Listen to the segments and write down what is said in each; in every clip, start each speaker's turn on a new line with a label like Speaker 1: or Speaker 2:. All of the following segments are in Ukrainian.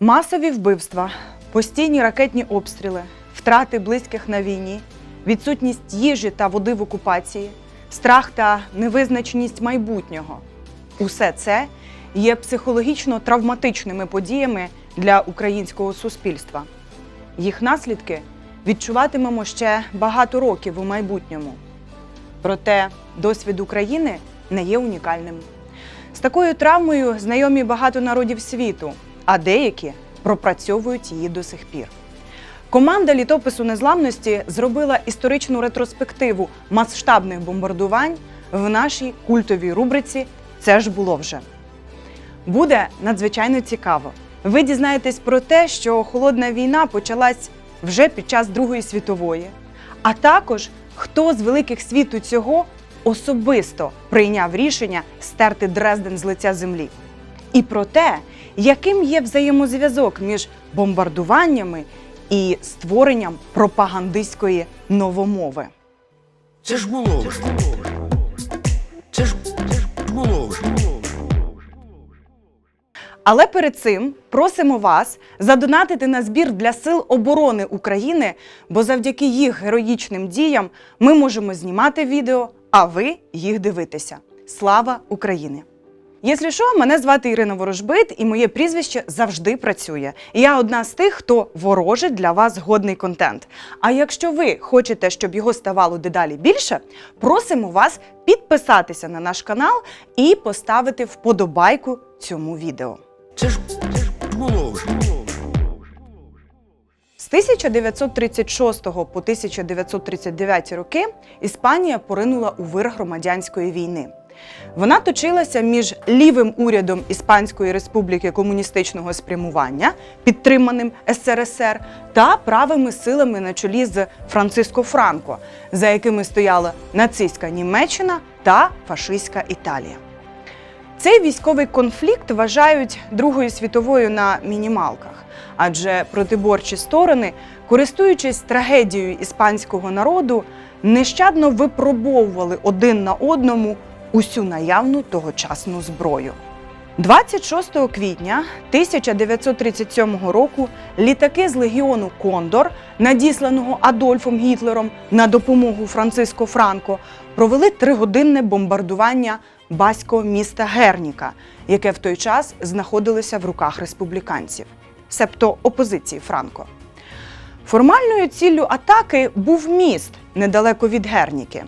Speaker 1: Масові вбивства, постійні ракетні обстріли, втрати близьких на війні, відсутність їжі та води в окупації, страх та невизначеність майбутнього усе це є психологічно травматичними подіями для українського суспільства. Їх наслідки відчуватимемо ще багато років у майбутньому. Проте досвід України не є унікальним. З такою травмою знайомі багато народів світу, а деякі пропрацьовують її до сих пір. Команда літопису незламності зробила історичну ретроспективу масштабних бомбардувань в нашій культовій рубриці Це ж було вже. Буде надзвичайно цікаво. Ви дізнаєтесь про те, що холодна війна почалась вже під час Другої світової, а також хто з великих світу цього особисто прийняв рішення стерти Дрезден з лиця землі. І про те, яким є взаємозв'язок між бомбардуваннями і створенням пропагандистської новомови.
Speaker 2: Це ж було. Це ж було.
Speaker 1: Але перед цим просимо вас задонатити на збір для Сил оборони України, бо завдяки їх героїчним діям ми можемо знімати відео, а ви їх дивитеся. Слава Україні! Якщо що, мене звати Ірина Ворожбит, і моє прізвище завжди працює. Я одна з тих, хто ворожить для вас годний контент. А якщо ви хочете, щоб його ставало дедалі більше, просимо вас підписатися на наш канал і поставити вподобайку цьому відео.
Speaker 2: Це ж було вже.
Speaker 1: З 1936 по 1939 роки Іспанія поринула у вир громадянської війни. Вона точилася між лівим урядом Іспанської республіки комуністичного спрямування, підтриманим СРСР, та правими силами на чолі з Франциско Франко, за якими стояла нацистська Німеччина та фашистська Італія. Цей військовий конфлікт вважають Другою світовою на мінімалках, адже протиборчі сторони, користуючись трагедією іспанського народу, нещадно випробовували один на одному усю наявну тогочасну зброю. 26 квітня 1937 року літаки з легіону Кондор, надісланого Адольфом Гітлером на допомогу Франциско Франко, провели тригодинне бомбардування баського міста Герніка, яке в той час знаходилося в руках республіканців, себто опозиції Франко. Формальною ціллю атаки був міст недалеко від Герніки.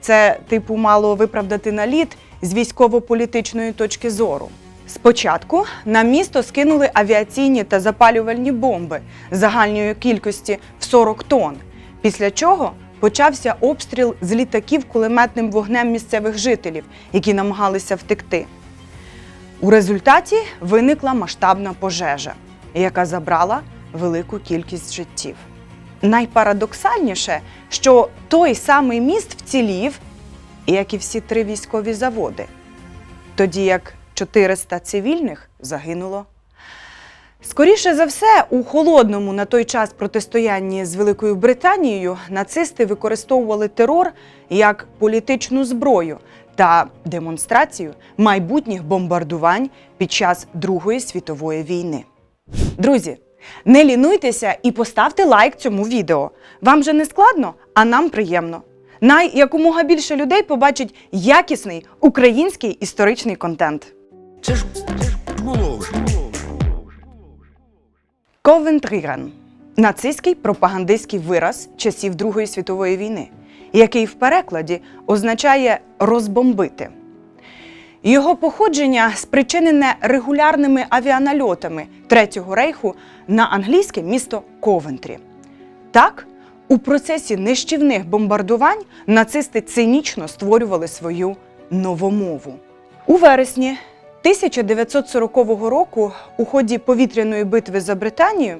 Speaker 1: Це, типу, мало виправдати наліт з військово-політичної точки зору. Спочатку на місто скинули авіаційні та запалювальні бомби загальної кількості в 40 тонн, після чого почався обстріл з літаків кулеметним вогнем місцевих жителів, які намагалися втекти. У результаті виникла масштабна пожежа, яка забрала велику кількість життів. Найпарадоксальніше, що той самий міст вцілів, як і всі три військові заводи, тоді як 400 цивільних загинуло. Скоріше за все, у холодному на той час протистоянні з Великою Британією нацисти використовували терор як політичну зброю та демонстрацію майбутніх бомбардувань під час Другої світової війни. Друзі, не лінуйтеся і поставте лайк цьому відео. Вам же не складно, а нам приємно. Най якомога більше людей побачить якісний український історичний контент.
Speaker 2: Це ж було вже.
Speaker 1: Ковентріган нацистський пропагандистський вираз часів Другої світової війни, який в перекладі означає розбомбити. Його походження спричинене регулярними авіанальотами Третього рейху на англійське місто Ковентрі. Так, у процесі нищівних бомбардувань нацисти цинічно створювали свою новомову. У вересні 1940 року у ході повітряної битви за Британію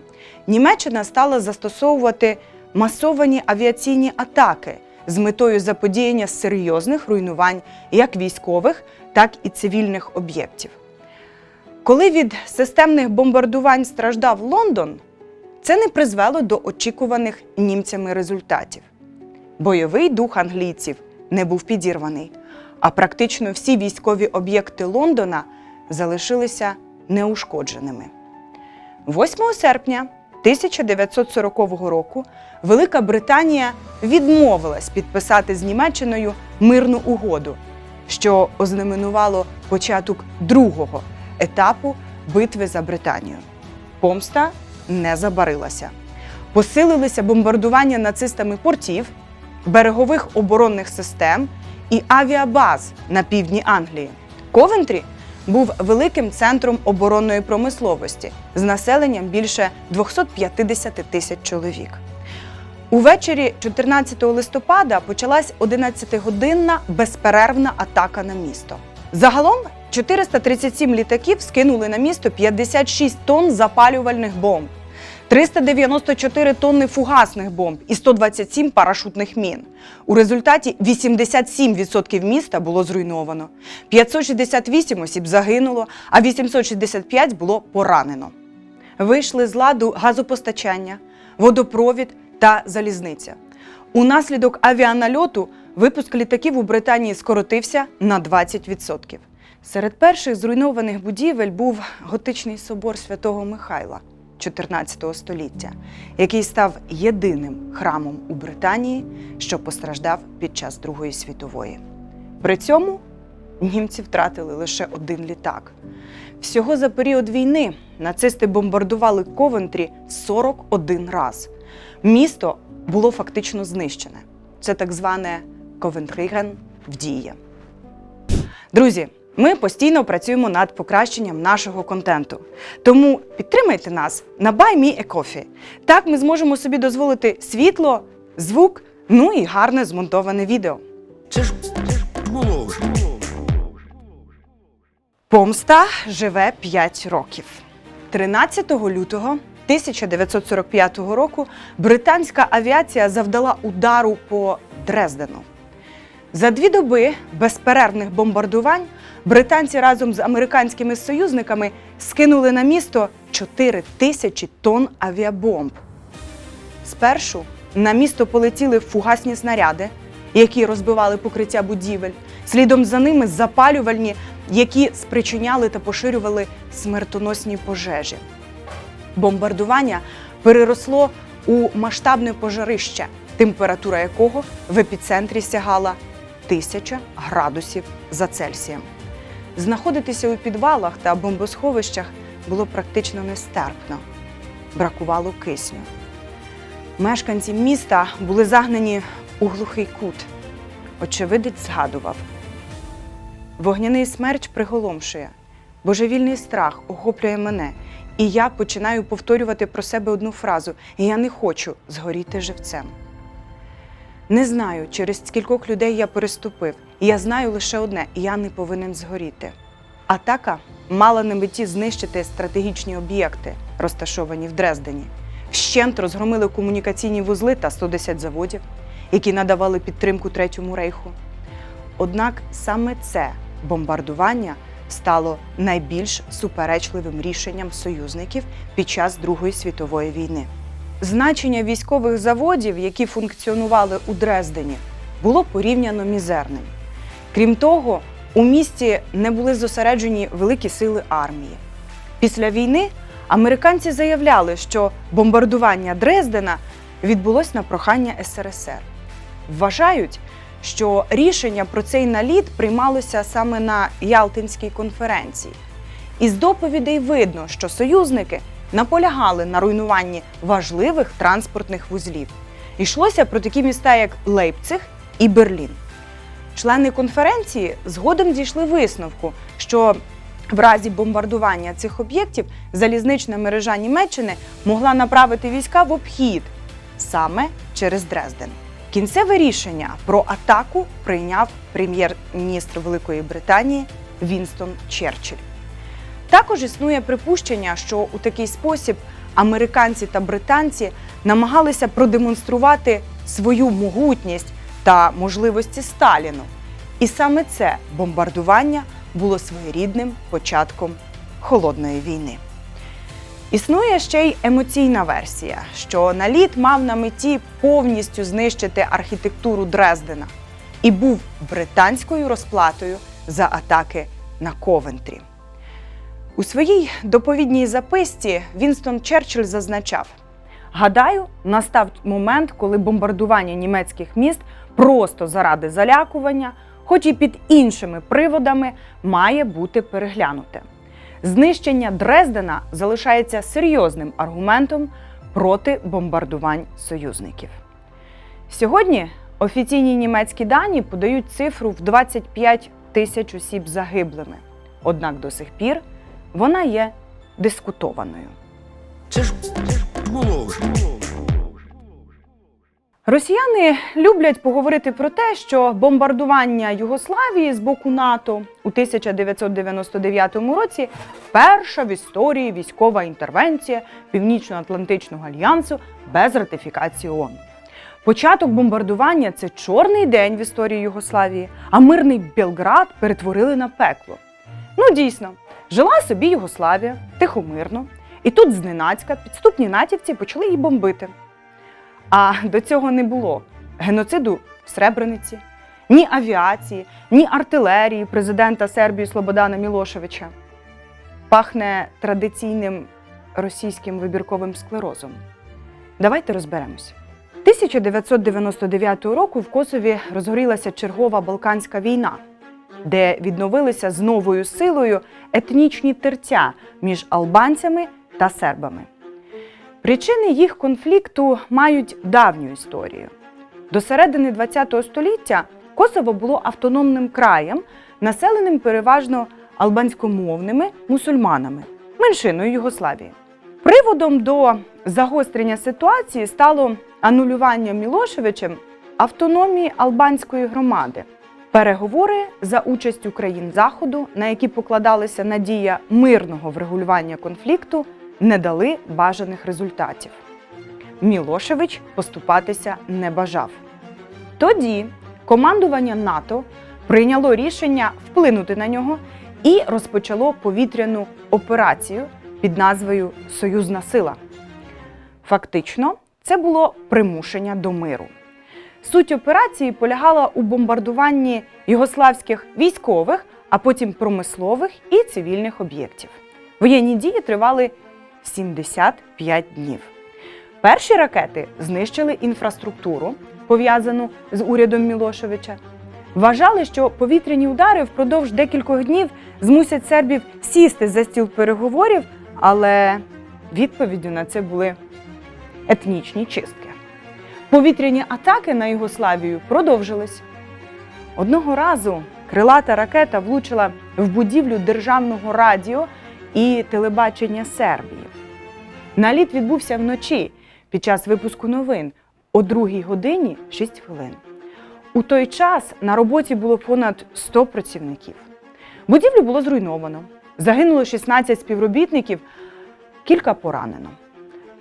Speaker 1: Німеччина стала застосовувати масовані авіаційні атаки з метою заподіяння серйозних руйнувань як військових, так і цивільних об'єктів. Коли від системних бомбардувань страждав Лондон, це не призвело до очікуваних німцями результатів. Бойовий дух англійців не був підірваний, а практично всі військові об'єкти Лондона залишилися неушкодженими. 8 серпня 1940 року Велика Британія відмовилась підписати з Німеччиною мирну угоду, що ознаменувало початок другого етапу битви за Британію. Помста не забарилася. Посилилися бомбардування нацистами портів, берегових оборонних систем і авіабаз на півдні Англії. Ковентрі був великим центром оборонної промисловості з населенням більше 250 тисяч чоловік. Увечері 14 листопада почалась 11-годинна безперервна атака на місто. Загалом 437 літаків скинули на місто 56 тонн запалювальних бомб, 394 тонни фугасних бомб і 127 парашутних мін. У результаті 87% міста було зруйновано, 568 осіб загинуло, а 865 було поранено. Вийшли з ладу газопостачання, водопровід та залізниця. Унаслідок авіанальоту випуск літаків у Британії скоротився на 20%. Серед перших зруйнованих будівель був готичний собор святого Михайла 14 століття, який став єдиним храмом у Британії, що постраждав під час Другої світової. При цьому німці втратили лише один літак. Всього за період війни нацисти бомбардували Ковентрі 41 раз. Місто було фактично знищене. Це так зване Ковентріген в дії. Друзі, ми постійно працюємо над покращенням нашого контенту. Тому підтримайте нас на Buy Me a Coffee. Так ми зможемо собі дозволити світло, звук, ну і гарне змонтоване відео.
Speaker 2: Це ж, було вже.
Speaker 1: Помста живе 5 років. 13 лютого 1945 року британська авіація завдала удару по Дрездену. За дві доби безперервних бомбардувань британці разом з американськими союзниками скинули на місто 4 тисячі тонн авіабомб. Спершу на місто полетіли фугасні снаряди, які розбивали покриття будівель. Слідом за ними запалювальні, які спричиняли та поширювали смертоносні пожежі. Бомбардування переросло у масштабне пожарище, температура якого в епіцентрі сягала 1000 градусів за Цельсієм. Знаходитися у підвалах та бомбосховищах було практично нестерпно. Бракувало кисню. Мешканці міста були загнані у глухий кут. Очевидець згадував. Вогняний смерч приголомшує, божевільний страх охоплює мене, і я починаю повторювати про себе одну фразу: я не хочу згоріти живцем. Не знаю, через скількох людей я переступив, я знаю лише одне: я не повинен згоріти. Атака мала на меті знищити стратегічні об'єкти, розташовані в Дрездені. Вщент розгромили комунікаційні вузли та 110 заводів, які надавали підтримку Третьому рейху. Однак саме це бомбардування стало найбільш суперечливим рішенням союзників під час Другої світової війни. Значення військових заводів, які функціонували у Дрездені, було порівняно мізерним. Крім того, у місті не були зосереджені великі сили армії. Після війни американці заявляли, що бомбардування Дрездена відбулось на прохання СРСР. Вважають, що рішення про цей наліт приймалося саме на Ялтинській конференції. Із доповідей видно, що союзники наполягали на руйнуванні важливих транспортних вузлів. Йшлося про такі міста, як Лейпциг і Берлін. Члени конференції згодом дійшли висновку, що в разі бомбардування цих об'єктів залізнична мережа Німеччини могла направити війська в обхід саме через Дрезден. Кінцеве рішення про атаку прийняв прем'єр-міністр Великої Британії Вінстон Черчилль. Також існує припущення, що у такий спосіб американці та британці намагалися продемонструвати свою могутність та можливості Сталіну. І саме це бомбардування було своєрідним початком холодної війни. Існує ще й емоційна версія, що наліт мав на меті повністю знищити архітектуру Дрездена і був британською розплатою за атаки на Ковентрі. У своїй доповідній записці Вінстон Черчилль зазначав: Гадаю, настав момент, коли бомбардування німецьких міст просто заради залякування, хоч і під іншими приводами, має бути переглянуте. Знищення Дрездена залишається серйозним аргументом проти бомбардувань союзників. Сьогодні офіційні німецькі дані подають цифру в 25 тисяч осіб загиблими. Однак до сих пір вона є дискутованою.
Speaker 2: Це ж було вже.
Speaker 1: Росіяни люблять поговорити про те, що бомбардування Югославії з боку НАТО у 1999 році перша в історії військова інтервенція Північно-Атлантичного альянсу без ратифікації ООН. Початок бомбардування це чорний день в історії Югославії, а мирний Белград перетворили на пекло. Ну дійсно, жила собі Югославія тихомирно, і тут зненацька підступні натівці почали її бомбити. А до цього не було геноциду в Сребрениці, ні авіації, ні артилерії президента Сербії Слободана Мілошевича. Пахне традиційним російським вибірковим склерозом. Давайте розберемось. 1999 року в Косові розгорілася чергова Балканська війна, де відновилися з новою силою етнічні тертя між албанцями та сербами. Причини їх конфлікту мають давню історію. До середини ХХ століття Косово було автономним краєм, населеним переважно албанськомовними мусульманами, меншиною Югославії. Приводом до загострення ситуації стало анулювання Мілошевичем автономії албанської громади. Переговори за участю країн Заходу, на які покладалася надія мирного врегулювання конфлікту, не дали бажаних результатів. Мілошевич поступатися не бажав. Тоді командування НАТО прийняло рішення вплинути на нього і розпочало повітряну операцію під назвою Союзна сила. Фактично, це було примушення до миру. Суть операції полягала у бомбардуванні югославських військових, а потім промислових і цивільних об'єктів. Воєнні дії тривали 75 днів. Перші ракети знищили інфраструктуру, пов'язану з урядом Мілошевича. Вважали, що повітряні удари впродовж декількох днів змусять сербів сісти за стіл переговорів, але відповіддю на це були етнічні чистки. Повітряні атаки на Югославію продовжились. Одного разу крилата ракета влучила в будівлю державного радіо і телебачення Сербії. Наліт відбувся вночі під час випуску новин о 2 годині 6 хвилин. У той час на роботі було понад 100 працівників. Будівлю було зруйновано. Загинуло 16 співробітників, кілька поранено.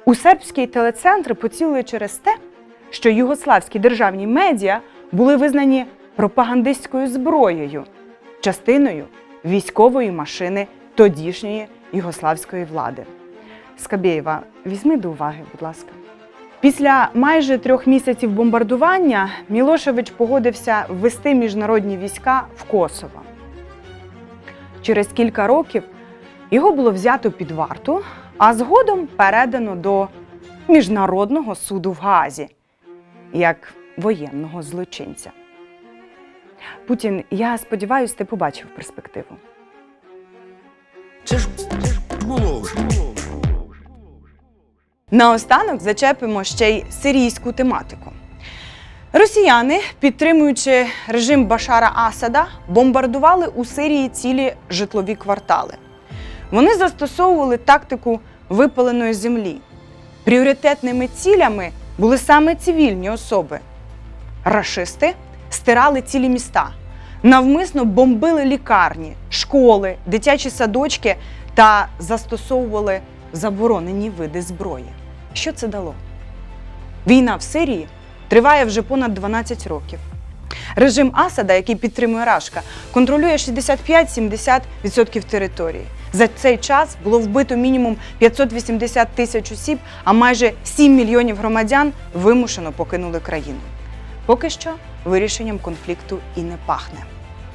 Speaker 1: У сербський телецентр поцілили через те, що югославські державні медіа були визнані пропагандистською зброєю, частиною військової машини тодішньої югославської влади. Скабєєва, візьми до уваги, будь ласка. Після майже трьох місяців бомбардування Мілошевич погодився ввести міжнародні війська в Косово. Через кілька років його було взято під варту, а згодом передано до Міжнародного суду в Гаазі як воєнного злочинця. Путін, я сподіваюся, ти побачив перспективу.
Speaker 2: Це ж було вже.
Speaker 1: Наостанок зачепимо ще й сирійську тематику. Росіяни, підтримуючи режим Башара Асада, бомбардували у Сирії цілі житлові квартали. Вони застосовували тактику випаленої землі. Пріоритетними цілями були саме цивільні особи. Рашисти стирали цілі міста, навмисно бомбили лікарні, школи, дитячі садочки та застосовували заборонені види зброї. Що це дало? Війна в Сирії триває вже понад 12 років. Режим Асада, який підтримує Рашка, контролює 65-70% території. За цей час було вбито мінімум 580 тисяч осіб, а майже 7 мільйонів громадян вимушено покинули країну. Поки що вирішенням конфлікту і не пахне.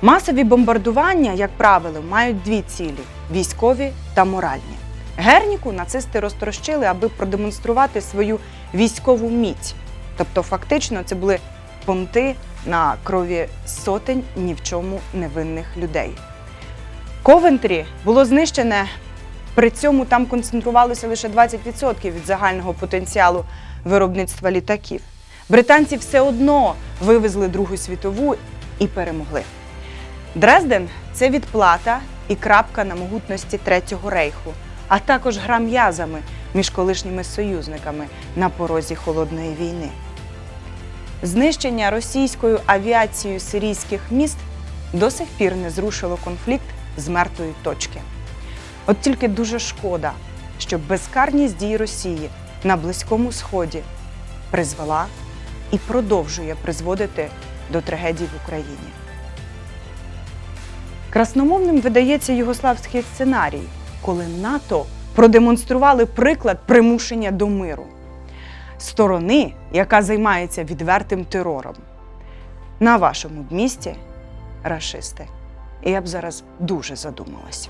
Speaker 1: Масові бомбардування, як правило, мають дві цілі військові та моральні. Герніку нацисти розтрощили, аби продемонструвати свою військову міць. Тобто, фактично, це були понти на крові сотень ні в чому невинних людей. Ковентрі було знищене, при цьому там концентрувалося лише 20% від загального потенціалу виробництва літаків. Британці все одно вивезли Другу світову і перемогли. Дрезден це відплата і крапка на могутності Третього рейху, а також гра м'язами між колишніми союзниками на порозі холодної війни. Знищення російською авіацією сирійських міст до сих пір не зрушило конфлікт з мертвої точки. От тільки дуже шкода, що безкарність дій Росії на Близькому Сході призвела і продовжує призводити до трагедій в Україні. Красномовним видається югославський сценарій, коли НАТО продемонстрували приклад примушення до миру сторони, яка займається відвертим терором. На вашому місці рашисти. І я б зараз дуже задумалася.